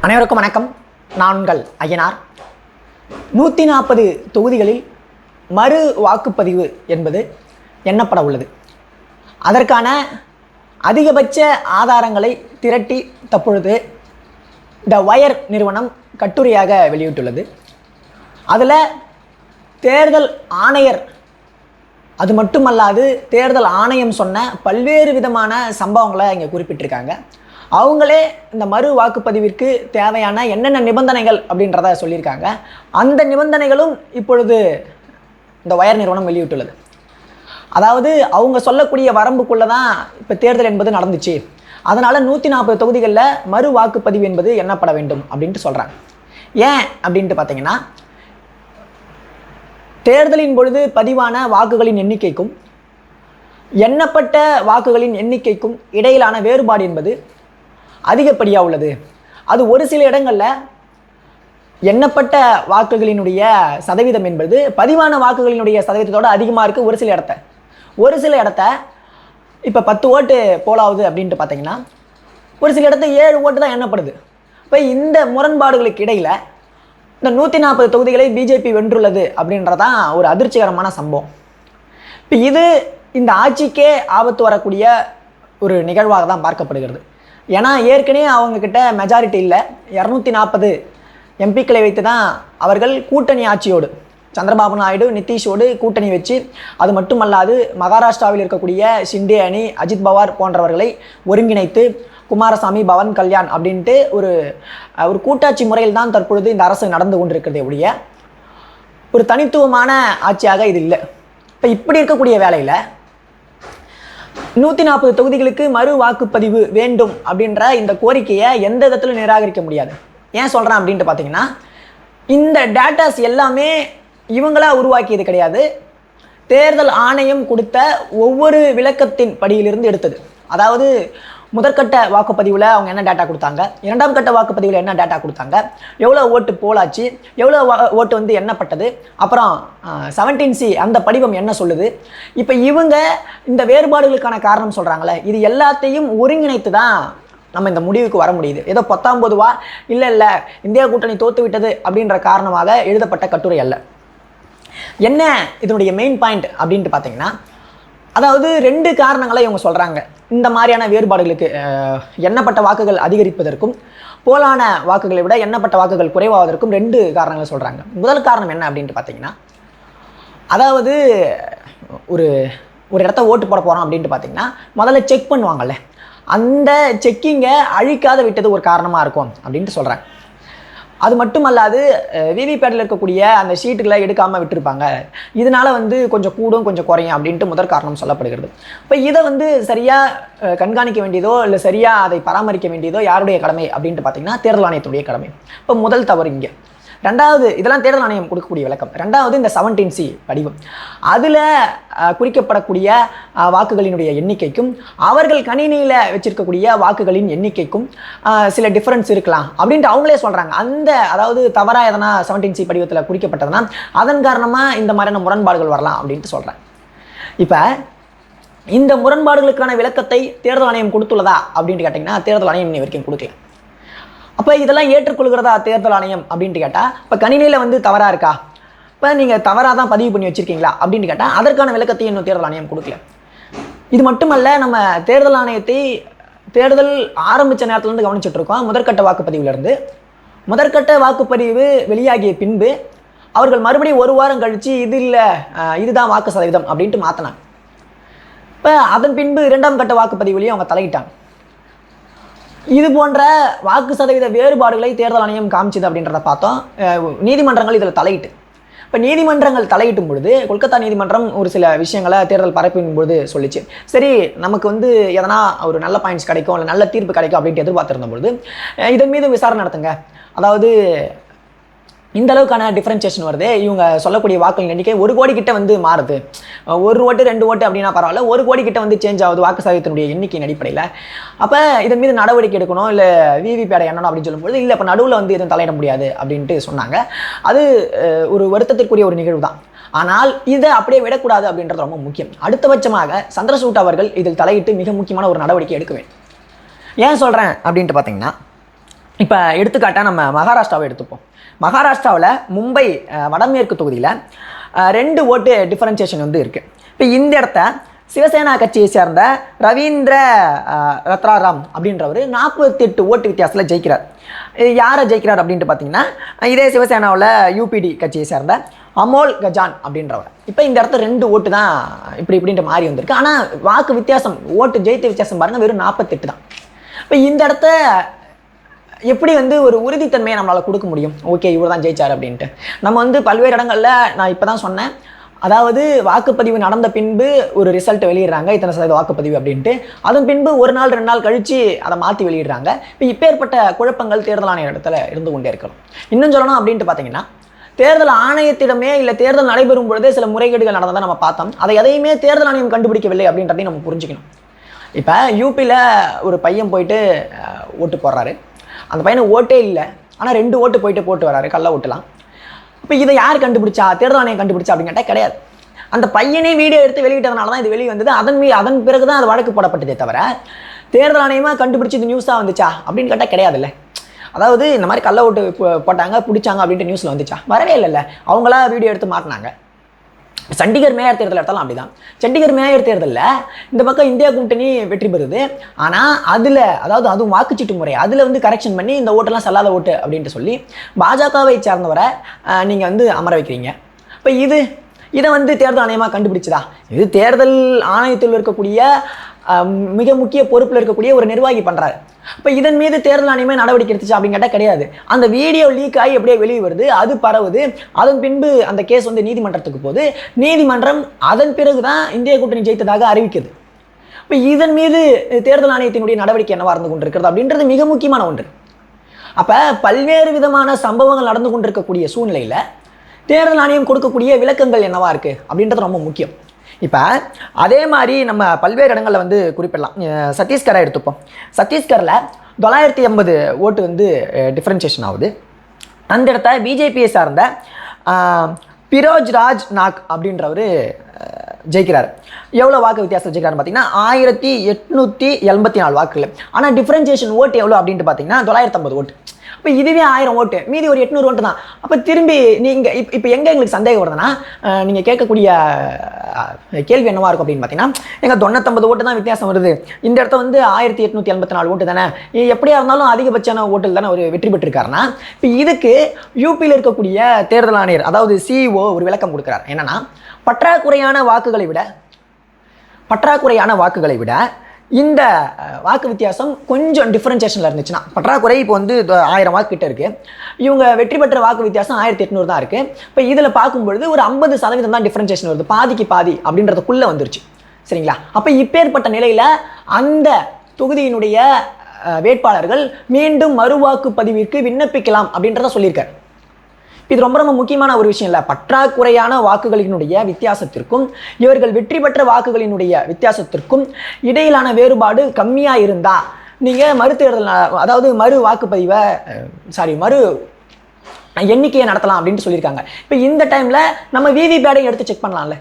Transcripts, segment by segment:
அனைவருக்கும் வணக்கம். நான் உங்கள் ஐயனார் நூற்றி நாற்பது தொகுதிகளில் மறு வாக்குப்பதிவு என்பது எண்ணப்பட உள்ளது. அதற்கான அதிகபட்ச ஆதாரங்களை திரட்டி தற்பொழுது த வயர் நிறுவனம் கட்டுரையாக வெளியிட்டுள்ளது. அதில் தேர்தல் ஆணையர் அது மட்டுமல்லாது தேர்தல் ஆணையம் சொன்ன பல்வேறு விதமான சம்பவங்களை இங்கே குறிப்பிட்டிருக்காங்க. அவங்களே இந்த மறு வாக்குப்பதிவிற்கு தேவையான என்னென்ன நிபந்தனைகள் அப்படின்றத சொல்லியிருக்காங்க. அந்த நிபந்தனைகளும் இப்பொழுது இந்த ஒயர் நிறுவனம் வெளியிட்டுள்ளது. அதாவது அவங்க சொல்லக்கூடிய வரம்புக்குள்ளே தான் இப்போ தேர்தல் என்பது நடந்துச்சு. அதனால் நூற்றி நாற்பது தொகுதிகளில் மறு வாக்குப்பதிவு என்பது எண்ணப்பட வேண்டும் அப்படின்ட்டு சொல்கிறாங்க ஏன் அப்படின்ட்டு பார்த்தீங்கன்னா தேர்தலின் பொழுது பதிவான வாக்குகளின் எண்ணிக்கைக்கும் எண்ணப்பட்ட வாக்குகளின் எண்ணிக்கைக்கும் இடையிலான வேறுபாடு என்பது அதிகப்படியாக உள்ளது. அது ஒரு சில இடங்களில் எண்ணப்பட்ட வாக்குகளினுடைய சதவீதம் என்பது பதிவான வாக்குகளினுடைய சதவீதத்தோட அதிகமாக இருக்குது ஒரு சில இடத்த. ஒரு சில இடத்த இப்போ பத்து ஓட்டு போலாவது அப்படின்ட்டு பார்த்தீங்கன்னா ஒரு சில இடத்த ஏழு ஓட்டு தான் எண்ணப்படுது. இப்போ இந்த முரண்பாடுகளுக்கு இடையில் இந்த நூற்றி நாற்பது தொகுதிகளை பிஜேபி வென்றுள்ளது அப்படின்றதான் ஒரு அதிர்ச்சிகரமான சம்பவம். இப்போ இது இந்த ஆட்சிக்கே ஆபத்து வரக்கூடிய ஒரு நிகழ்வாக தான் பார்க்கப்படுகிறது. ஏன்னா ஏற்கனவே அவங்கக்கிட்ட மெஜாரிட்டி இல்லை. இரநூத்தி நாற்பது எம்பிக்களை வைத்து தான் அவர்கள் கூட்டணி ஆட்சியோடு சந்திரபாபு நாயுடு நிதிஷோடு கூட்டணி வச்சு அது மட்டுமல்லாது மகாராஷ்டிராவில் இருக்கக்கூடிய ஷிண்டே அணி அஜித் பவார் போன்றவர்களை ஒருங்கிணைத்து குமாரசாமி பவன் கல்யாண் அப்படின்ட்டு ஒரு ஒரு கூட்டாட்சி முறையில் தான் தற்பொழுது இந்த அரசு நடந்து கொண்டிருக்கிறது ஒழிய ஒரு தனித்துவமான ஆட்சியாக இது இல்லை. இப்போ இப்படி இருக்கக்கூடிய வேலையில் நூற்றி நாற்பது தொகுதிகளுக்கு மறு வாக்குப்பதிவு வேண்டும் அப்படின்ற இந்த கோரிக்கையை எந்த விதத்திலும் நிராகரிக்க முடியாது. ஏன் சொல்கிறேன் அப்படின்ட்டு பார்த்தீங்கன்னா இந்த டேட்டாஸ் எல்லாமே இவங்களா உருவாக்கியது கிடையாது. தேர்தல் ஆணையம் கொடுத்த ஒவ்வொரு விளக்கத்தின் படியிலிருந்து எடுத்தது. அதாவது முதற்கட்ட வாக்குப்பதிவில் அவங்க என்ன டேட்டா கொடுத்தாங்க? இரண்டாம் கட்ட வாக்குப்பதிவில் என்ன டேட்டா கொடுத்தாங்க? எவ்வளோ ஓட்டு போலாச்சு? எவ்வளோ ஓட்டு வந்து எண்ணப்பட்டது? அப்புறம் செவன்டீன் சி அந்த படிவம் என்ன சொல்லுது? இப்போ இவங்க இந்த வேறுபாடுகளுக்கான காரணம் சொல்கிறாங்களே இது எல்லாத்தையும் ஒருங்கிணைத்து தான் நம்ம இந்த முடிவுக்கு வர முடியுது. ஏதோ பத்தாம் பொதுவா இல்லை இல்லை இந்தியா கூட்டணி தோத்து விட்டது அப்படின்ற காரணமாக எழுதப்பட்ட கட்டுரை அல்ல. என்ன இதனுடைய மெயின் பாயிண்ட் அப்படின்ட்டு பார்த்தீங்கன்னா அதாவது ரெண்டு காரணங்களை இவங்க சொல்கிறாங்க இந்த மாதிரியான வேறுபாடுகளுக்கு எண்ணப்பட்ட வாக்குகள் அதிகரிப்பதற்கும் போலான வாக்குகளை விட எண்ணப்பட்ட வாக்குகள் குறைவாவதற்கும் ரெண்டு காரணங்களை சொல்கிறாங்க முதல் காரணம் என்ன அப்படின்ட்டு பார்த்தீங்கன்னா அதாவது ஒரு ஒரு இடத்த ஓட்டு போட போகிறோம் அப்படின்ட்டு பார்த்தீங்கன்னா முதல்ல செக் பண்ணுவாங்கல்ல. அந்த செக்கிங்கை அழிக்காத விட்டது ஒரு காரணமாக இருக்கும் அப்படின்ட்டு சொல்கிறாங்க அது மட்டுமல்லாது விவிபேட்டில் இருக்கக்கூடிய அந்த ஷீட்டுகளை எடுக்காமல் விட்டுருப்பாங்க. இதனால் வந்து கொஞ்சம் கூடும் கொஞ்சம் குறையும் அப்படின்ட்டு முதற் காரணம் சொல்லப்படுகிறது. இப்போ இதை வந்து சரியாக கண்காணிக்க வேண்டியதோ இல்லை சரியாக அதை பராமரிக்க வேண்டியதோ யாருடைய கடமை அப்படின்ட்டு பார்த்தீங்கன்னா தேர்தல் ஆணையத்துடைய கடமை. இப்போ முதல் தவறு இங்கே. ரெண்டாவது இதெல்லாம் தேர்தல் ஆணையம் கொடுக்கக்கூடிய விளக்கம். ரெண்டாவது இந்த செவன்டீன் சி படிவம். அதில் குறிக்கப்படக்கூடிய வாக்குகளினுடைய எண்ணிக்கைக்கும் அவர்கள் கணினியில் வச்சிருக்கக்கூடிய வாக்குகளின் எண்ணிக்கைக்கும் சில டிஃபரன்ஸ் இருக்கலாம் அப்படின்ட்டு அவங்களே சொல்கிறாங்க அந்த அதாவது தவறாக எதனா செவன்டீன் சி படிவத்தில் குறிக்கப்பட்டதுன்னா அதன் காரணமாக இந்த மாதிரியான முரண்பாடுகள் வரலாம் அப்படின்ட்டு சொல்கிறேன் இப்போ இந்த முரண்பாடுகளுக்கான விளக்கத்தை தேர்தல் ஆணையம் கொடுத்துள்ளதா அப்படின்ட்டு கேட்டிங்கன்னா தேர்தல் ஆணையம் இன்னி வரைக்கும் கொடுக்கல. அப்போ இதெல்லாம் ஏற்றுக்கொள்கிறதா தேர்தல் ஆணையம் அப்படின்ட்டு கேட்டால் இப்போ கணினியில் வந்து தவறாக இருக்கா? இப்போ நீங்கள் தவறாக தான் பதிவு பண்ணி வச்சுருக்கீங்களா? அப்படின்னு கேட்டால் அதற்கான விளக்கத்தையும் இன்னும் தேர்தல் ஆணையம் கொடுக்கல. இது மட்டுமல்ல நம்ம தேர்தல் ஆணையத்தை தேர்தல் ஆரம்பித்த நேரத்துலேருந்து கவனிச்சுட்டு இருக்கோம். முதற்கட்ட வாக்குப்பதிவுலேருந்து முதற்கட்ட வாக்குப்பதிவு வெளியாகிய பின்பு அவர்கள் மறுபடியும் ஒரு வாரம் கழித்து இது இல்லை இதுதான் வாக்கு சதவீதம் அப்படின்ட்டு மாற்றினாங்க இப்போ அதன் பின்பு இரண்டாம் கட்ட வாக்குப்பதிவுலேயும் அவங்க தலையிட்டாங்க. இது போன்ற வாக்கு சதவீத வேறுபாடுகளை தேர்தல் ஆணையம் காமிச்சது அப்படின்றத பார்த்தோம். நீதிமன்றங்கள் இதில் தலையிட்டு. இப்போ நீதிமன்றங்கள் தலையிட்டும் பொழுது கொல்கத்தா நீதிமன்றம் ஒரு சில விஷயங்களை தேர்தல் பரப்பின் பொழுது சொல்லிச்சு. சரி நமக்கு வந்து எதனா ஒரு நல்ல பாயிண்ட்ஸ் கிடைக்கும் இல்லை நல்ல தீர்ப்பு கிடைக்கும் அப்படின்ட்டு எதிர்பார்த்திருந்த பொழுது இதன் மீது விசாரணை நடத்துங்க. அதாவது இந்த அளவுக்கான டிஃபரன்சியேஷன் வருது. இவங்க சொல்லக்கூடிய வாக்குகளின் எண்ணிக்கை ஒரு கோடி கிட்ட வந்து மாறுது. ஒரு ஓட்டு ரெண்டு ஓட்டு அப்படின்னா பரவாயில்ல. ஒரு கோடி கிட்ட வந்து சேஞ்ச் ஆகுது வாக்கு சாதத்தினுடைய எண்ணிக்கையின் அடிப்படையில். அப்போ இதன் மீது நடவடிக்கை எடுக்கணும்? இல்லை விவிபேடை எண்ணணும் அப்படின்னு சொல்லும்போது இல்லை இப்போ நடுவில் வந்து எதுவும் தலையிட முடியாது அப்படின்ட்டு சொன்னாங்க. அது ஒரு வருத்தத்திற்குரிய ஒரு நிகழ்வு தான். ஆனால் இதை அப்படியே விடக்கூடாது அப்படின்றது ரொம்ப முக்கியம். அடுத்தபட்சமாக சந்திரசூட் அவர்கள் இதில் தலையிட்டு மிக முக்கியமான ஒரு நடவடிக்கை எடுக்க வேண்டும். ஏன் சொல்கிறேன் அப்படின்ட்டு பார்த்தீங்கன்னா இப்போ எடுத்துக்காட்டாக நம்ம மகாராஷ்டிராவை எடுத்துப்போம். மகாராஷ்டிராவில் மும்பை வடமேற்கு தொகுதியில் ரெண்டு ஓட்டு டிஃபரன்சியேஷன் வந்து இருக்குது இப்போ இந்த இடத்த சிவசேனா கட்சியை சேர்ந்த ரவீந்திர ரத்ராராம் அப்படின்றவர் நாற்பத்தி எட்டு ஓட்டு வித்தியாசத்தில் ஜெயிக்கிறார். யாரை ஜெயிக்கிறார் அப்படின்ட்டு பார்த்தீங்கன்னா இதே சிவசேனாவில் யூபிடி கட்சியை சேர்ந்த அமோல் கஜான் அப்படின்றவர். இப்போ இந்த இடத்துல ரெண்டு ஓட்டு தான் இப்படி இப்படின்ட்டு மாறி வந்திருக்கு. ஆனால் வாக்கு வித்தியாசம் ஓட்டு ஜெயித்த வித்தியாசம் பாருங்கள் வெறும் நாற்பத்தெட்டு தான். இப்போ இந்த இடத்த எப்படி வந்து ஒரு உறுதித்தன்மையை நம்மளால் கொடுக்க முடியும்? ஓகே இவர் தான் ஜெயிச்சார் அப்படின்ட்டு. நம்ம வந்து பல்வேறு இடங்களில் நான் இப்போ தான் சொன்னேன். அதாவது வாக்குப்பதிவு நடந்த பின்பு ஒரு ரிசல்ட் வெளியிடுறாங்க. இத்தனை சதவீத வாக்குப்பதிவு அப்படின்ட்டு. அதன் பின்பு ஒரு நாள் ரெண்டு நாள் கழித்து அதை மாற்றி வெளியிடுறாங்க. இப்போ இப்பேற்பட்ட குழப்பங்கள் தேர்தல் ஆணைய இடத்துல இருந்து கொண்டே இருக்கணும். இன்னும் சொல்லணும் அப்படின்ட்டு பார்த்தீங்கன்னா தேர்தல் ஆணையத்திடமே இல்லை தேர்தல் நடைபெறும் பொழுதே சில முறைகேடுகள் நடந்ததை நம்ம பார்த்தோம். அதை எதையுமே தேர்தல் ஆணையம் கண்டுபிடிக்கவில்லை அப்படின்றதையும் நம்ம புரிஞ்சுக்கணும். இப்போ யூபியில் ஒரு பையன் போயிட்டு ஓட்டு போடுறாரு. அந்த பையனுக்கு ஓட்டே இல்லை. ஆனால் ரெண்டு ஓட்டு போயிட்டு போட்டு வராரு கள்ள ஓட்டுலாம். இப்போ இதை யார் கண்டுபிடிச்சா? தேர்தல் கண்டுபிடிச்சா அப்படின்னு கேட்டால் கிடையாது. அந்த பையனே வீடியோ எடுத்து வெளியிட்டதுனால தான் இது வெளியே வந்தது. அதன் மீ அதன் பிறகு தான் அது வழக்கு போடப்பட்டதே தவிர தேர்தல் ஆணையமாக கண்டுபிடிச்சி இது நியூஸாக வந்துச்சா? அப்படின்னு கேட்டால் கிடையாதுல்ல. அதாவது இந்த மாதிரி கள்ள ஓட்டு போ- போட்டாங்க பிடிச்சாங்க அப்படின்ட்டு நியூஸில் வந்துச்சா? வரவே இல்லைல்ல. அவங்களா வீடியோ எடுத்து மாட்டினாங்க. சண்டிகர் மேயர் தேர்தல் எடுத்தாலும் அப்படிதான். சண்டிகர் மேயர் தேர்தலில் இந்த பக்கம் இந்தியா கூட்டணி வெற்றி பெறுது. ஆனால் அதில் அதாவது அதுவும் வாக்குச்சீட்டு முறை அதில் வந்து கரெக்ஷன் பண்ணி இந்த ஓட்டெல்லாம் செல்லாத ஓட்டு அப்படின்ட்டு சொல்லி பாஜகவை சார்ந்தவரை நீங்கள் வந்து அமர வைக்கிறீங்க. இப்போ இது இதை வந்து தேர்தல் ஆணையமாக கண்டுபிடிச்சதா? இது தேர்தல் ஆணையத்தில் இருக்கக்கூடிய மிக முக்கிய பொறுப்பில் இருக்கக்கூடிய ஒரு நிர்வாகி பண்ணுறாரு இப்போ இதன் மீது தேர்தல் ஆணையமே நடவடிக்கை எடுத்துச்சு அப்படின்னு கேட்டால் கிடையாது. அந்த வீடியோ லீக் ஆகி அப்படியே வெளியே வருது அது பரவுது. அதன் பின்பு அந்த கேஸ் வந்து நீதிமன்றத்துக்கு போகுது. நீதிமன்றம் அதன் பிறகு தான் இந்திய கூட்டணி ஜெயித்ததாக அறிவிக்குது. இப்போ இதன் மீது தேர்தல் ஆணையத்தினுடைய நடவடிக்கை என்னவா இருந்து கொண்டிருக்கிறது அப்படின்றது மிக முக்கியமான ஒன்று. அப்போ பல்வேறு விதமான சம்பவங்கள் நடந்து கொண்டிருக்கக்கூடிய சூழ்நிலையில் தேர்தல் ஆணையம் கொடுக்கக்கூடிய விளக்கங்கள் என்னவா இருக்குது அப்படின்றது ரொம்ப முக்கியம். இப்போ அதே மாதிரி நம்ம பல்வேறு இடங்களில் வந்து குறிப்பிடலாம். சத்தீஸ்கரை எடுத்துப்போம். சத்தீஸ்கரில் தொள்ளாயிரத்தி எண்பது ஓட்டு வந்து டிஃப்ரென்சியேஷன் ஆகுது. அந்த இடத்த பிஜேபியை சார்ந்த பிரோஜ் ராஜ் நாக் அப்படின்றவர் ஜெயிக்கிறார். எவ்வளோ வாக்கு வித்தியாசம் ஜெயிக்கிறாருன்னு பார்த்தீங்கன்னா ஆயிரத்தி எட்நூற்றி எண்பத்தி நாலு வாக்குகள். ஆனால் டிஃப்ரென்சியேஷன் ஓட்டு எவ்வளோ அப்படின்ட்டு பார்த்தீங்கன்னா தொள்ளாயிரத்தி ஐம்பது ஓட்டு. இப்போ இதுவே ஆயிரம் ஓட்டு. மீதி ஒரு எட்நூறு ஓட்டு தான் அப்போ திரும்பி நீங்கள் இப்போ இப்போ எங்கே எங்களுக்கு சந்தேகம் வருதுன்னா நீங்கள் கேட்கக்கூடிய கேள்வி என்னவாக இருக்கும் அப்படின்னு பார்த்தீங்கன்னா எங்கள் தொண்ணூத்தொம்பது ஓட்டு தான் வித்தியாசம் வருது. இந்த இடத்த வந்து ஆயிரத்தி எட்நூற்றி எண்பத்தி நாலு ஓட்டு தானே? எப்படியா இருந்தாலும் அதிகபட்சமான ஓட்டில் தானே ஒரு வெற்றி பெற்றிருக்காருன்னா இப்போ இதுக்கு யூபியில் இருக்கக்கூடிய தேர்தல் ஆணையர் அதாவது சிஇஓ ஒரு விளக்கம் கொடுக்குறார். என்னன்னா பற்றாக்குறையான வாக்குகளை விட பற்றாக்குறையான வாக்குகளை விட இந்த வாக்கு வித்தியாசம் கொஞ்சம் டிஃப்ரென்சேஷனில் இருந்துச்சுன்னா பற்றாக்குறை இப்போ வந்து ஆயிரம் வாக்கு கிட்ட இருக்குது இவங்க வெற்றி பெற்ற வாக்கு வித்தியாசம் ஆயிரத்தி எட்நூறு தான் இருக்குது இப்போ இதில் பார்க்கும்பொழுது ஒரு ஐம்பது சதவீதம் தான் டிஃப்ரென்சேஷன் வருது. பாதிக்கு பாதி அப்படின்றதுக்குள்ளே வந்துருச்சு. சரிங்களா? அப்போ இப்பேற்பட்ட நிலையில் அந்த தொகுதியினுடைய வேட்பாளர்கள் மீண்டும் மறுவாக்கு பதிவிற்கு விண்ணப்பிக்கலாம் அப்படின்றத சொல்லியிருக்காரு. இது ரொம்ப ரொம்ப முக்கியமான ஒரு விஷயம் இல்லை. பற்றாக்குறையான வாக்குகளினுடைய வித்தியாசத்திற்கும் இவர்கள் வெற்றி பெற்ற வாக்குகளினுடைய வித்தியாசத்திற்கும் இடையிலான வேறுபாடு கம்மியாக இருந்தால் நீங்கள் மறு தேர்தல் அதாவது மறு வாக்குப்பதிவை சாரி மறு எண்ணிக்கையை நடத்தலாம் அப்படின்ட்டு சொல்லியிருக்காங்க. இப்போ இந்த டைமில் நம்ம விவிபேடை எடுத்து செக் பண்ணலாம்ல.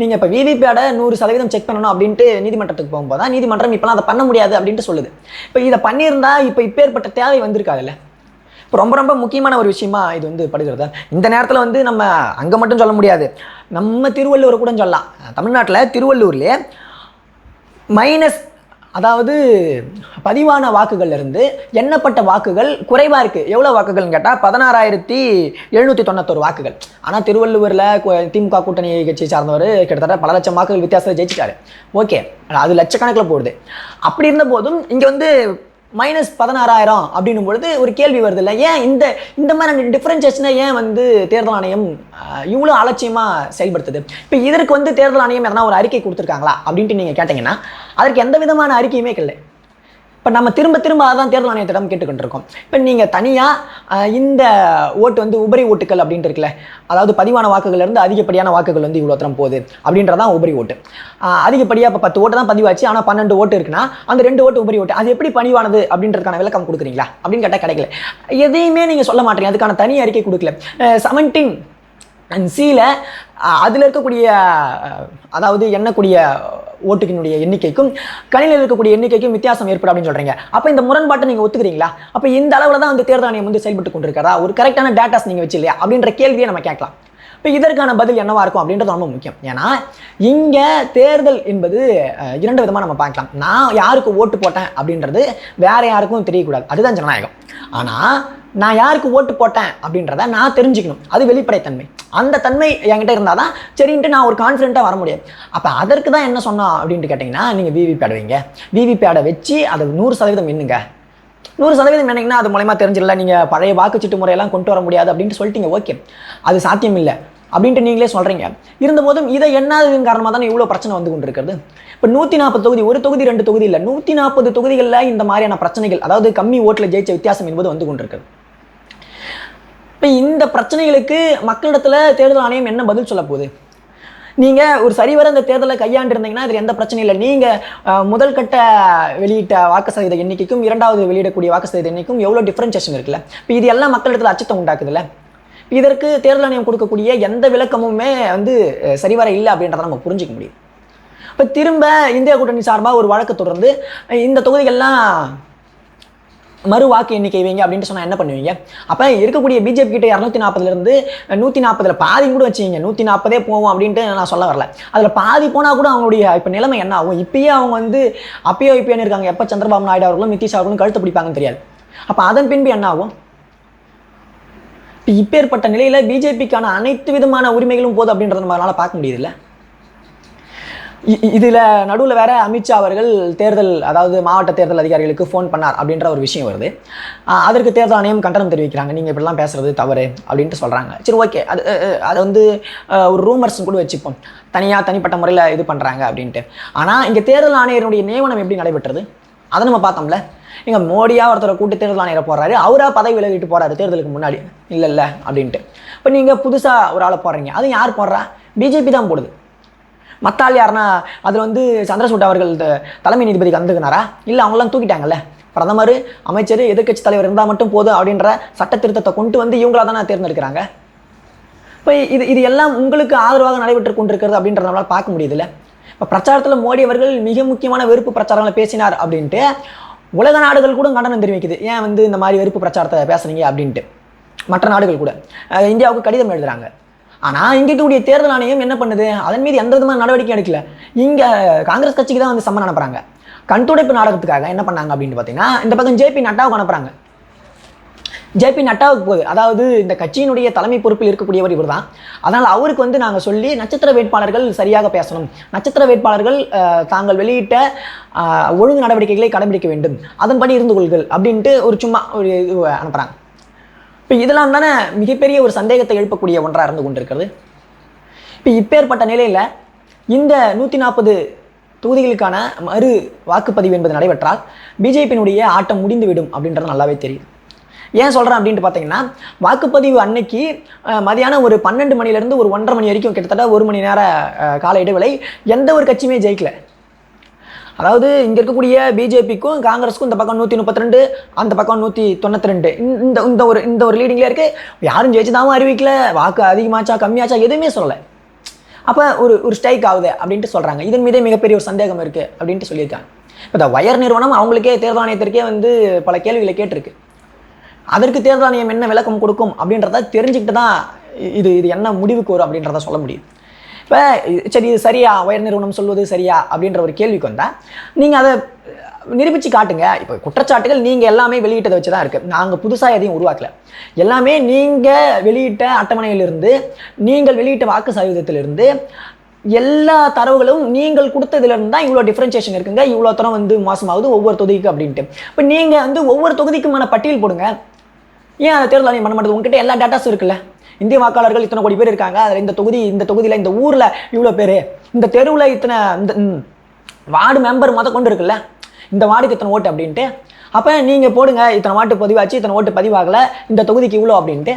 நீங்கள் இப்போ விவிபேடை நூறு சதவீதம் செக் பண்ணணும் அப்படின்ட்டு நீதிமன்றத்துக்கு போகும்போது தான் நீதிமன்றம் இப்போலாம் அதை பண்ண முடியாது அப்படின்ட்டு சொல்லுது. இப்போ இதை பண்ணியிருந்தா இப்போ இப்பேற்பட்ட தேவை வந்திருக்காதுல்ல. ரொம்ப ரொம்ப முக்கியமான ஒரு விஷயமா இது வந்து படுகிறது. இந்த நேரத்தில் வந்து நம்ம அங்கே மட்டும் சொல்ல முடியாது. நம்ம திருவள்ளூரை கூட சொல்லலாம். தமிழ்நாட்டில் திருவள்ளூர்லேயே மைனஸ் அதாவது பதிவான வாக்குகள்லேருந்து எண்ணப்பட்ட வாக்குகள் குறைவாக இருக்குது எவ்வளோ வாக்குகள்னு கேட்டால் பதினாறாயிரத்தி எழுநூற்றி தொண்ணூத்தொரு வாக்குகள். ஆனால் திருவள்ளூரில் திமுக கூட்டணி கட்சியை சார்ந்தவர் கிட்டத்தட்ட பல லட்சம் வாக்குகள் வித்தியாசத்தில் ஜெயிச்சிட்டாரு. ஓகே அது லட்சக்கணக்கில் போடுது அப்படி இருந்த போதும் இங்கே வந்து மைனஸ் பதினாறாயிரம் அப்படின்னும் பொழுது ஒரு கேள்வி வருது இல்லை? ஏன் இந்த இந்த மாதிரி டிஃப்ரென்சேஷனை ஏன் வந்து தேர்தல் ஆணையம் இவ்வளோ அலட்சியமாக செயல்படுத்துது? இப்போ இதற்கு வந்து தேர்தல் ஆணையம் எதனா ஒரு அறிக்கை கொடுத்துருக்காங்களா? அப்படின்ட்டு நீங்கள் கேட்டிங்கன்னா அதற்கு எந்த விதமான அறிக்கையுமே இல்லை இப்போ நம்ம திரும்ப திரும்ப அதான் தேர்தல் ஆணையத்திடம் கேட்டுக்கொண்டிருக்கோம் இப்போ நீங்கள் தனியாக இந்த ஓட்டு வந்து உபரி ஓட்டுகள் அப்படின்ட்டு இருக்குல்ல அதாவது பதிவான வாக்குகள்லேருந்து அதிகப்படியான வாக்குகள் வந்து இவ்வளோ தரம் போகுது அப்படின்றதான் உபரி ஓட்டு. அதிகப்படியாக இப்போ பத்து ஓட்டு தான் பதிவாச்சு ஆனால் பன்னெண்டு ஓட்டு இருக்குன்னா அந்த ரெண்டு ஓட்டு உபரி ஓட்டு அது எப்படி பணிவானது அப்படின்றதுக்கான விளக்கம் கொடுக்குறீங்களா? அப்படின்னு கேட்டால் கிடைக்கல. எதையுமே நீங்கள் சொல்ல மாட்டீங்க அதுக்கான தனி அறிக்கை கொடுக்கல. செவன்டீன் சியில் அதில் இருக்கக்கூடிய அதாவது எண்ணக்கூடிய ஓட்டுக்கினுடைய எண்ணிக்கைக்கும் கணினியில் இருக்கக்கூடிய எண்ணிக்கைக்கும் வித்தியாசம் ஏற்படும் அப்படின்னு சொல்கிறீங்க அப்போ இந்த முரண்பாட்டை நீங்கள் ஒத்துக்கிறீங்களா? அப்போ இந்த அளவில் தான் வந்து தேர்தல் ஆணையம் வந்து செயல்பட்டு கொண்டிருக்கிறதா? ஒரு கரெக்டான டேட்டாஸ் நீங்கள் வச்சு இல்லையா அப்படின்ற கேள்வியை நம்ம கேட்கலாம். இப்போ இதற்கான பதில் என்னவா இருக்கும் அப்படின்றது ரொம்ப முக்கியம். ஏன்னா இங்கே தேர்தல் என்பது இரண்டு விதமாக நம்ம பார்க்கலாம். நான் யாருக்கு ஓட்டு போட்டேன் அப்படின்றது வேற யாருக்கும் தெரியக்கூடாது. அதுதான் ஜனநாயகம். ஆனால் நான் யாருக்கு ஓட்டு போட்டேன் அப்படின்றத நான் தெரிஞ்சுக்கணும். அது வெளிப்படைத்தன்மை. அந்த தன்மை என்கிட்ட இருந்தால் தான் சரின்ட்டு நான் ஒரு கான்ஃபிடென்ட்டாக வர முடியும். அப்போ அதற்கு தான் என்ன சொன்னோம் அப்படின்ட்டு கேட்டிங்கன்னா நீங்கள் விவிபேட் வைங்க. விவிபேடை வச்சு அதை நூறு சதவீதம் என்னுங்க நூறு சதவீதம் என்னங்கன்னா அது மூலயமா தெரிஞ்சிடல நீங்கள் பழைய வாக்குச்சீட்டு முறையெல்லாம் கொண்டு வர முடியாது அப்படின்ட்டு சொல்லிட்டீங்க. ஓகே. அது சாத்தியம் இல்லை அப்படின்ட்டு நீங்களே சொல்கிறீங்க இருந்தபோதும் இதை என்னாததன் காரணமாக தானே இவ்வளோ பிரச்சனை வந்து கொண்டு இருக்கிறது இப்போ நூற்றி நாற்பது தொகுதி ஒரு தொகுதி ரெண்டு தொகுதி இல்லை நூற்றி நாற்பது தொகுதிகளில் இந்த மாதிரியான பிரச்சனைகள் அதாவது கம்மி ஓட்டில் ஜெயிச்ச வித்தியாசம் என்பது வந்து கொண்டிருக்கிறது இப்போ இந்த பிரச்சனைகளுக்கு மக்களிடத்துல தேர்தல் ஆணையம் என்ன பதில் சொல்ல போகுது? நீங்கள் ஒரு சரிவர இந்த தேர்தலை கையாண்டிருந்தீங்கன்னா இதில் எந்த பிரச்சனையும் இல்லை. நீங்கள் முதல் கட்ட வெளியிட்ட வாக்கு சதவீத எண்ணிக்கைக்கும் இரண்டாவது வெளியிடக்கூடிய வாக்கு சதவீத எண்ணிக்கும் எவ்வளோ டிஃப்ரென்சேஷன் இருக்குல்ல? இப்போ இது எல்லாம் மக்களிடத்தில் அச்சத்தை உண்டாக்குதுல்ல. இதற்கு தேர்தல் ஆணையம் கொடுக்கக்கூடிய எந்த விளக்கமுமே வந்து சரிவர இல்லை அப்படின்றத நம்ம புரிஞ்சிக்க முடியும். இப்போ திரும்ப இந்திய கூட்டணி சார்பாக ஒரு வழக்கு தொடர்ந்து இந்த தொகுதிகள்லாம் மறு வாக்கு எண்ணிக்கை வைங்க அப்படின்ட்டு சொன்னால் என்ன பண்ணுவீங்க? அப்போ இருக்கக்கூடிய பிஜேபி கிட்ட இரநூத்தி நாற்பதுலேருந்து நூற்றி நாற்பதில் பாதி கூட வச்சுங்க நூற்றி நாற்பதே போவோம் அப்படின்ட்டு நான் சொல்ல வரல. அதில் பாதி போனால் கூட அவங்களுடைய இப்போ நிலைமை என்ன ஆகும்? இப்பயே அவங்க வந்து அப்பயோ இப்பயோன்னு இருக்காங்க. எப்போ சந்திரபாபு நாயுடு அவர்களும் நிதிஷ் அவர்களும் கழுத்து பிடிப்பாங்கன்னு தெரியாது. அப்போ அதன் பின்பு என்ன ஆகும்? இப்பேற்பட்ட நிலையில் பிஜேபிக்கான அனைத்து விதமான உரிமைகளும் போதும் அப்படின்றத நம்மளால பார்க்க முடியுதுல்ல? இ- இ- இதுல நடுவில் வேற அமித்ஷா அவர்கள் தேர்தல் அதாவது மாவட்ட தேர்தல் அதிகாரிகளுக்கு ஃபோன் பண்ணார் அப்படின்ற ஒரு விஷயம் வருது. அதற்கு தேர்தல் ஆணையம் கண்டனம் தெரிவிக்கிறாங்க. நீங்கள் இப்படிலாம் பேசுறது தவறு அப்படின்ட்டு சொல்கிறாங்க சரி ஓகே. அது அதை வந்து ஒரு ரூமர்ஸ் கூட வச்சுப்போம். தனியாக தனிப்பட்ட முறையில் இது பண்ணுறாங்க அப்படின்ட்டு. ஆனால் இங்கே தேர்தல் ஆணையருடைய நியமனம் எப்படி நடைபெற்றது? அதை நம்ம பார்த்தோம்ல. இங்கே மோடியாக ஒருத்தரை கூட்டு தேர்தல் ஆணையர் போடுறாரு. அவராக பதவி விலகிட்டு போறாரு தேர்தலுக்கு முன்னாடி. இல்லை இல்லை அப்படின்ட்டு. இப்போ நீங்கள் புதுசாக ஒரு ஆளை போடுறீங்க. அது யார் போடுறா? பிஜேபி தான் போடுது. மத்தால் யாருன்னா அதில் வந்து சந்திரசூட் அவர்கள் தலைமை நீதிபதி கலந்துக்கினாரா? இல்லை அவங்களாம் தூக்கிட்டாங்கல்ல? பிரதமர் அமைச்சர் எதிர்க்கட்சி தலைவர் இருந்தால் மட்டும் போதும் அப்படின்ற சட்ட திருத்தத்தை கொண்டு வந்து இவங்களா தானே தேர்ந்தெடுக்கிறாங்க? இப்போ இது இது எல்லாம் உங்களுக்கு ஆதரவாக நடைபெற்று கொண்டிருக்கிறது அப்படின்றத நம்மளால் பார்க்க முடியுதுல்ல. இப்போ பிரச்சாரத்தில் மோடி அவர்கள் மிக முக்கியமான வெறுப்பு பிரச்சாரங்களை பேசினார் அப்படின்ட்டு உலக நாடுகள் கூட கண்டனம் தெரிவிக்குது. ஏன் வந்து இந்த மாதிரி வெறுப்பு பிரச்சாரத்தை பேசுகிறீங்க அப்படின்ட்டு. மற்ற நாடுகள் கூட. இந்தியாவுக்கு கடிதம் எழுதுறாங்க. ஆனால் இங்கே இருக்கக்கூடிய தேர்தல் ஆணையம் என்ன பண்ணுது? அதன் மீது எந்த விதமான நடவடிக்கை எடுக்கல. இங்கே காங்கிரஸ் கட்சிக்கு தான் வந்து சம்மன் அனுப்புறாங்க. கண்துடைப்பு நாடகத்துக்காக என்ன பண்ணாங்க அப்படின்னு பார்த்தீங்கன்னா இந்த பக்கம் ஜேபி நட்டாவுக்கு அனுப்புறாங்க. ஜேபி நட்டாவுக்கு போகுது. அதாவது இந்த கட்சியினுடைய தலைமை பொறுப்பில் இருக்கக்கூடியவர் இவர் தான் அதனால் அவருக்கு வந்து நாங்கள் சொல்லி நட்சத்திர வேட்பாளர்கள் சரியாக பேசணும். நட்சத்திர வேட்பாளர்கள் தாங்கள் வெளியிட்ட ஒழுங்கு நடவடிக்கைகளை கடைபிடிக்க வேண்டும். அதன்படி இருந்து கொள்கள் அப்படின்ட்டு ஒரு சும்மா ஒரு இது அனுப்புகிறாங்க இப்போ இதெல்லாம் தானே மிகப்பெரிய ஒரு சந்தேகத்தை எழுப்பக்கூடிய ஒன்றாக இருந்து கொண்டிருக்கிறது. இப்போ இப்பேற்பட்ட நிலையில் இந்த நூற்றி நாற்பது தொகுதிகளுக்கான மறு வாக்குப்பதிவு என்பது நடைபெற்றால் பிஜேபியினுடைய ஆட்டம் முடிந்துவிடும் அப்படின்றது நல்லாவே தெரியுது. ஏன் சொல்கிறேன் அப்படின்ட்டு பார்த்தீங்கன்னா வாக்குப்பதிவு அன்னைக்கு மதியானம் ஒரு பன்னெண்டு மணிலேருந்து ஒரு ஒன்றரை மணி வரைக்கும் கிட்டத்தட்ட ஒரு மணி நேர கால இடைவெளி. எந்த ஒரு கட்சியுமே ஜெயிக்கல. அதாவது இங்கே இருக்கக்கூடிய பிஜேபிக்கும் காங்கிரஸுக்கும் இந்த பக்கம் நூற்றி முப்பத்தி ரெண்டு அந்த பக்கம் நூற்றி தொண்ணூற்றி ரெண்டு இந்த இந்த ஒரு இந்த ஒரு லீடிங்லேயே இருக்குது யாரும் ஜெயிச்சதாகவும் அறிவிக்கல. வாக்கு அதிகமாச்சா கம்மியாச்சா எதுவுமே சொல்லலை. அப்போ ஒரு ஒரு ஸ்ட்ரைக் ஆகுது அப்படின்ட்டு சொல்கிறாங்க இதன் மீதே மிகப்பெரிய ஒரு சந்தேகம் இருக்குது அப்படின்ட்டு சொல்லியிருக்காங்க. இப்போ இந்த வயர் நிறுவனம் அவங்களுக்கே தேர்தல் ஆணையத்திற்கே வந்து பல கேள்விகளை கேட்டிருக்கு. அதற்கு தேர்தல் ஆணையம் என்ன விளக்கம் கொடுக்கும் அப்படின்றத தெரிஞ்சுக்கிட்டு தான் இது இது என்ன முடிவுக்கு வரும் அப்படின்றத சொல்ல முடியும். இப்போ சரி இது சரியா? உயர் நிறுவனம் சொல்வது சரியா? அப்படின்ற ஒரு கேள்விக்கு வந்தால் நீங்கள் அதை நிரூபித்து காட்டுங்க. இப்போ குற்றச்சாட்டுகள் நீங்கள் எல்லாமே வெளியிட்டதை வச்சு தான் இருக்குது நாங்கள் புதுசாக எதையும் உருவாக்கல. எல்லாமே நீங்கள் வெளியிட்ட அட்டவணையிலிருந்து நீங்கள் வெளியிட்ட வாக்கு சதவீதத்திலிருந்து எல்லா தரவுகளும் நீங்கள் கொடுத்ததுலேருந்து தான் இவ்வளோ டிஃப்ரென்சியேஷன் இருக்குங்க. இவ்வளோ தரம் வந்து மாதமாகுது ஒவ்வொரு தொகுதிக்கு அப்படின்ட்டு. இப்போ நீங்கள் வந்து ஒவ்வொரு தொகுதிக்குமான பட்டியல் போடுங்க. ஏன் அந்த தேர்தல் ஆணையம் பண்ண மாட்டேது? உங்ககிட்ட எல்லா டேட்டாஸும் இருக்குல்ல? இந்திய வாக்காளர்கள் இத்தனை கோடி பேர் இருக்காங்க. அதில் இந்த தொகுதி இந்த தொகுதியில் இந்த ஊரில் இவ்வளோ பேர். இந்த தெருவில் இத்தனை இந்த வார்டு மெம்பர் மொதல் கொண்டு இருக்குல்ல? இந்த வார்டுக்கு இத்தனை ஓட்டு அப்படின்ட்டு. அப்போ நீங்கள் போடுங்க இத்தனை வாட்டு பதிவாச்சு இத்தனை ஓட்டு பதிவாகலை இந்த தொகுதிக்கு இவ்வளோ அப்படின்ட்டு.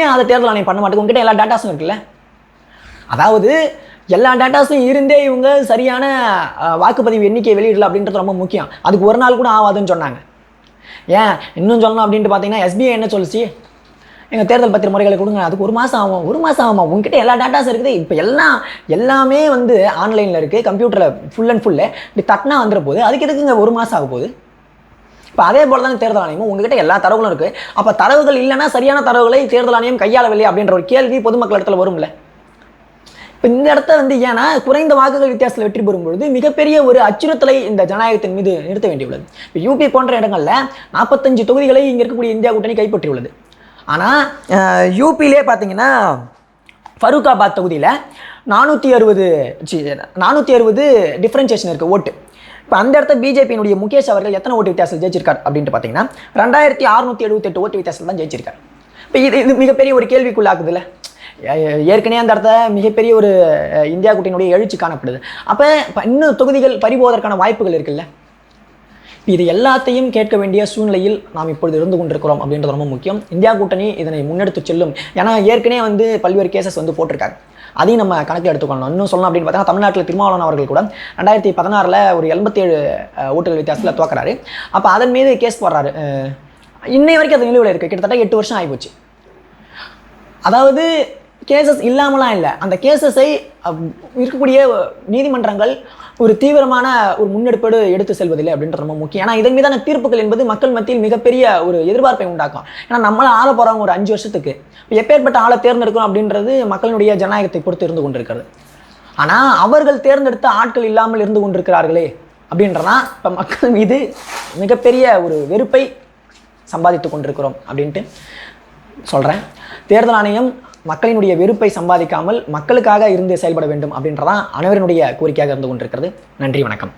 ஏன் அதை தேர்தல் ஆணையம் பண்ண மாட்டேங்க உங்ககிட்ட எல்லா டேட்டாஸும் இருக்குல்ல? அதாவது எல்லா டேட்டாஸும் இருந்தே இவங்க சரியான வாக்குப்பதிவு எண்ணிக்கை வெளியிடல அப்படின்றது ரொம்ப முக்கியம். அதுக்கு ஒரு நாள் கூட ஆகாதுன்னு சொன்னாங்க. ஏன்? இன்னும் சொல்லணும் அப்படின்ட்டு பார்த்தீங்கன்னா எஸ்பிஐ என்ன சொல்லுச்சு? எங்கள் தேர்தல் பத்திர முறைகளை கொடுங்க. அதுக்கு ஒரு மாதம் ஆகும். ஒரு மாதம் ஆகும்? உங்ககிட்ட எல்லா டேட்டாஸ் இருக்குது. இப்போ எல்லாம் எல்லாமே வந்து ஆன்லைனில் இருக்குது கம்ப்யூட்டரில் ஃபுல் அண்ட் ஃபுல்லு இப்படி தட்டினா வந்துட போகுது. அதுக்கு எதுக்குங்க ஒரு மாதம் ஆக போகுது? இப்போ அதே போல் தான் தேர்தல் ஆணையமும். உங்ககிட்ட எல்லா தரவுகளும் இருக்குது அப்போ தரவுகள் இல்லைன்னா சரியான தரவுகளை தேர்தல் ஆணையம் கையாளவில்லை அப்படின்ற ஒரு கேள்வி பொதுமக்கள் இடத்துல வரும்ல. இப்போ இந்த இடத்த வந்து ஏன்னா குறைந்த வாக்குகள் வித்தியாசத்தில் வெற்றி பெறும் பொழுது மிகப்பெரிய ஒரு அச்சுறுத்தலை இந்த ஜனநாயகத்தின் மீது நிறுத்த வேண்டியுள்ளது. இப்போ யூபி போன்ற இடங்களில் நாற்பத்தஞ்சு தொகுதிகளை இங்கே இருக்கக்கூடிய இந்தியா கூட்டணி கைப்பற்றியுள்ளது. ஆனால் யூபியிலே பார்த்தீங்கன்னா ஃபரூக்காபாத் தொகுதியில் நானூற்றி அறுபது நானூற்றி அறுபது டிஃப்ரென்சியேஷன் இருக்குது ஓட்டு. இப்போ அந்த இடத்த பிஜேபியினுடைய முகேஷ் அவர்கள் எத்தனை ஓட்டு வித்தியாசத்தில் ஜெயிச்சிருக்கார் அப்படின்ட்டு பார்த்தீங்கன்னா ரெண்டாயிரத்தி அறுநூற்றி எழுபத்தெட்டு ஓட்டு வித்தியாசத்தில் தான் ஜெயிச்சிருக்கார். இப்போ இது இது மிகப்பெரிய ஒரு கேள்விக்குள்ளாக்குதுல்ல. ஏற்கனவே அந்த இடத்த மிகப்பெரிய ஒரு இந்தியா கூட்டணியுடைய எழுச்சி காணப்படுது. அப்போ இன்னும் தொகுதிகள் பறிபோவதற்கான வாய்ப்புகள் இருக்குல்ல? இது எல்லாத்தையும் கேட்க வேண்டிய சூழ்நிலையில் நாம் இப்பொழுது இருந்து கொண்டிருக்கிறோம் அப்படின்றது ரொம்ப முக்கியம். இந்தியா கூட்டணி இதனை முன்னெடுத்து செல்லும். ஏன்னா ஏற்கனவே வந்து பல்வேறு கேசஸ் வந்து போட்டிருக்காங்க. அதையும் நம்ம கணக்கில் எடுத்துக்கணும். இன்னும் சொல்லணும் அப்படின்னு பார்த்தா தமிழ்நாட்டில் திருமாவளவன் அவர்கள் கூட ரெண்டாயிரத்தி பதினாறில் ஒரு எண்பத்தேழு ஓட்டுகள் வித்தியாசத்தில் துவக்கிறாரு. அப்போ அதன் மீது கேஸ் போடுறாரு. இன்னை வரைக்கும் அது நிலுவையில் இருக்குது கிட்டத்தட்ட எட்டு வருஷம் ஆகிப்போச்சு அதாவது கேசஸ் இல்லாமலாம் இல்லை. அந்த கேசஸை இருக்கக்கூடிய நீதிமன்றங்கள் ஒரு தீவிரமான ஒரு முன்னெடுப்போடு எடுத்து செல்வதில்லை அப்படின்றது ரொம்ப முக்கியம். ஏன்னா இதன் மீதான தீர்ப்புகள் என்பது மக்கள் மத்தியில் மிகப்பெரிய ஒரு எதிர்பார்ப்பை உண்டாக்கும். ஏன்னா நம்மள ஆள போகிறவங்க ஒரு அஞ்சு வருஷத்துக்கு. இப்போ எப்பேற்பட்ட ஆளை தேர்ந்தெடுக்கணும் அப்படின்றது மக்களினுடைய ஜனநாயகத்தை பொறுத்து இருந்து கொண்டிருக்கிறது. ஆனால் அவர்கள் தேர்ந்தெடுத்த ஆட்கள் இல்லாமல் இருந்து கொண்டிருக்கிறார்களே அப்படின்றதான் இப்போ மக்கள் மீது மிகப்பெரிய ஒரு வெறுப்பை சம்பாதித்து கொண்டிருக்கிறோம் அப்படின்ட்டு சொல்கிறேன் தேர்தல் ஆணையம் மக்களினுடைய வெறுப்பை சம்பாதிக்காமல் மக்களுக்காக இருந்து செயல்பட வேண்டும் அப்படின்றதான் அனைவரினுடைய கோரிக்கையாக இருந்து கொண்டிருக்கிறது. நன்றி வணக்கம்.